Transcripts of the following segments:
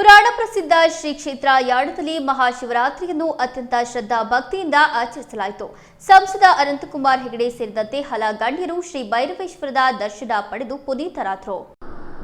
ಪುರಾಣ ಪ್ರಸಿದ್ಧ ಶ್ರೀ ಕ್ಷೇತ್ರ ಯಾಣದಲ್ಲಿ ಮಹಾಶಿವರಾತ್ರಿಯನ್ನು ಅತ್ಯಂತ ಶ್ರದ್ಧಾ ಭಕ್ತಿಯಿಂದ ಆಚರಿಸಲಾಯಿತು. ಸಂಸದ ಅನಂತಕುಮಾರ್ ಹೆಗಡೆ ಸೇರಿದಂತೆ ಹಲ ಗಣ್ಯರು ಶ್ರೀ ಭೈರವೇಶ್ವರದ ದರ್ಶನ ಪಡೆದು ಪುನೀತರಾದರು.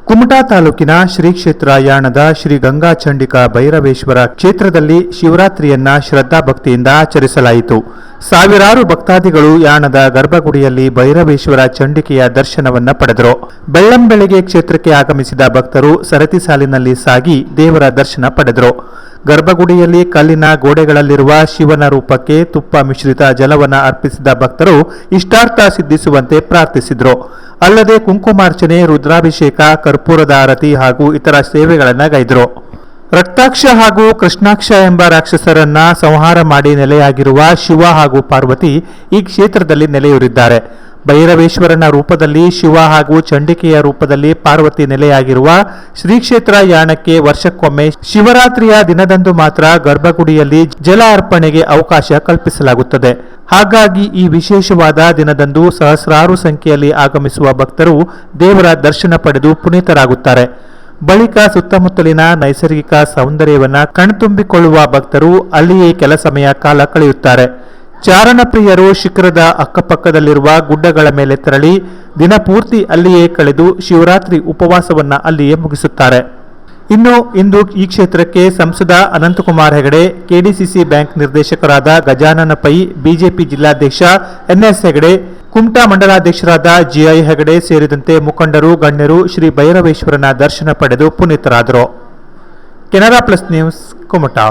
ಕುಮಟಾ ತಾಲೂಕಿನ ಶ್ರೀ ಕ್ಷೇತ್ರ ಯಾಣದ ಶ್ರೀ ಗಂಗಾಚಂಡಿಕಾ ಭೈರವೇಶ್ವರ ಕ್ಷೇತ್ರದಲ್ಲಿ ಶಿವರಾತ್ರಿಯನ್ನ ಶ್ರದ್ಧಾಭಕ್ತಿಯಿಂದ ಆಚರಿಸಲಾಯಿತು. ಸಾವಿರಾರು ಭಕ್ತಾದಿಗಳು ಯಾಣದ ಗರ್ಭಗುಡಿಯಲ್ಲಿ ಭೈರವೇಶ್ವರ ಚಂಡಿಕೆಯ ದರ್ಶನವನ್ನ ಪಡೆದರು. ಬೆಳ್ಳಂಬೆಳಗ್ಗೆ ಕ್ಷೇತ್ರಕ್ಕೆ ಆಗಮಿಸಿದ ಭಕ್ತರು ಸರತಿ ಸಾಲಿನಲ್ಲಿ ಸಾಗಿ ದೇವರ ದರ್ಶನ ಪಡೆದರು. ಗರ್ಭಗುಡಿಯಲ್ಲಿ ಕಲ್ಲಿನ ಗೋಡೆಗಳಲ್ಲಿರುವ ಶಿವನ ರೂಪಕ್ಕೆ ತುಪ್ಪ ಮಿಶ್ರಿತ ಜಲವನ್ನ ಅರ್ಪಿಸಿದ ಭಕ್ತರು ಇಷ್ಟಾರ್ಥ ಸಿದ್ಧಿಸುವಂತೆ ಪ್ರಾರ್ಥಿಸಿದರು. ಅಲ್ಲದೆ ಕುಂಕುಮಾರ್ಚನೆ, ರುದ್ರಾಭಿಷೇಕ, ಕರ್ಪೂರದ ಆರತಿ ಹಾಗೂ ಇತರ ಸೇವೆಗಳನ್ನು ಗೈದರು. ರಕ್ತಾಕ್ಷ ಹಾಗೂ ಕೃಷ್ಣಾಕ್ಷ ಎಂಬ ರಾಕ್ಷಸರನ್ನ ಸಂಹಾರ ಮಾಡಿ ನೆಲೆಯಾಗಿರುವ ಶಿವ ಹಾಗೂ ಪಾರ್ವತಿ ಈ ಕ್ಷೇತ್ರದಲ್ಲಿ ನೆಲೆಯೂರಿದ್ದಾರೆ. ಭೈರವೇಶ್ವರನ ರೂಪದಲ್ಲಿ ಶಿವ ಹಾಗೂ ಚಂಡಿಕೆಯ ರೂಪದಲ್ಲಿ ಪಾರ್ವತಿ ನೆಲೆಯಾಗಿರುವ ಶ್ರೀ ಕ್ಷೇತ್ರ ಯಾಣಕ್ಕೆ ವರ್ಷಕ್ಕೊಮ್ಮೆ ಶಿವರಾತ್ರಿಯ ದಿನದಂದು ಮಾತ್ರ ಗರ್ಭಗುಡಿಯಲ್ಲಿ ಜಲ ಅರ್ಪಣೆಗೆ ಅವಕಾಶ ಕಲ್ಪಿಸಲಾಗುತ್ತದೆ. ಹಾಗಾಗಿ ಈ ವಿಶೇಷವಾದ ದಿನದಂದು ಸಹಸ್ರಾರು ಸಂಖ್ಯೆಯಲ್ಲಿ ಆಗಮಿಸುವ ಭಕ್ತರು ದೇವರ ದರ್ಶನ ಪಡೆದು ಪುನೀತರಾಗುತ್ತಾರೆ. ಬಳಿಕ ಸುತ್ತಮುತ್ತಲಿನ ನೈಸರ್ಗಿಕ ಸೌಂದರ್ಯವನ್ನು ಕಣ್ತುಂಬಿಕೊಳ್ಳುವ ಭಕ್ತರು ಅಲ್ಲಿಯೇ ಕೆಲ ಸಮಯ ಕಾಲ ಕಳೆಯುತ್ತಾರೆ. ಚಾರಣ ಪ್ರಿಯರು ಶಿಖರದ ಅಕ್ಕಪಕ್ಕದಲ್ಲಿರುವ ಗುಡ್ಡಗಳ ಮೇಲೆ ತೆರಳಿ ದಿನಪೂರ್ತಿ ಅಲ್ಲಿಯೇ ಕಳೆದು ಶಿವರಾತ್ರಿ ಉಪವಾಸವನ್ನು ಅಲ್ಲಿಯೇ ಮುಗಿಸುತ್ತಾರೆ. ಇನ್ನು ಇಂದು ಈ ಕ್ಷೇತ್ರಕ್ಕೆ ಸಂಸದ ಅನಂತಕುಮಾರ್ ಹೆಗಡೆ, ಕೆಡಿಸಿಸಿ ಬ್ಯಾಂಕ್ ನಿರ್ದೇಶಕರಾದ ಗಜಾನನ ಪೈ ಬಿಜೆಪಿ ಜಿಲ್ಲಾಧ್ಯಕ್ಷ ಎನ್ಎಸ್ ಹೆಗಡೆ, ಕುಮಟಾ ಮಂಡಲಾಧ್ಯಕ್ಷರಾದ ಜಿಐ ಹೆಗಡೆ ಸೇರಿದಂತೆ ಮುಖಂಡರು, ಗಣ್ಯರು ಶ್ರೀ ಭೈರವೇಶ್ವರನ ದರ್ಶನ ಪಡೆದು ಪುನೀತರಾದರು. Canara plus news, Kumta.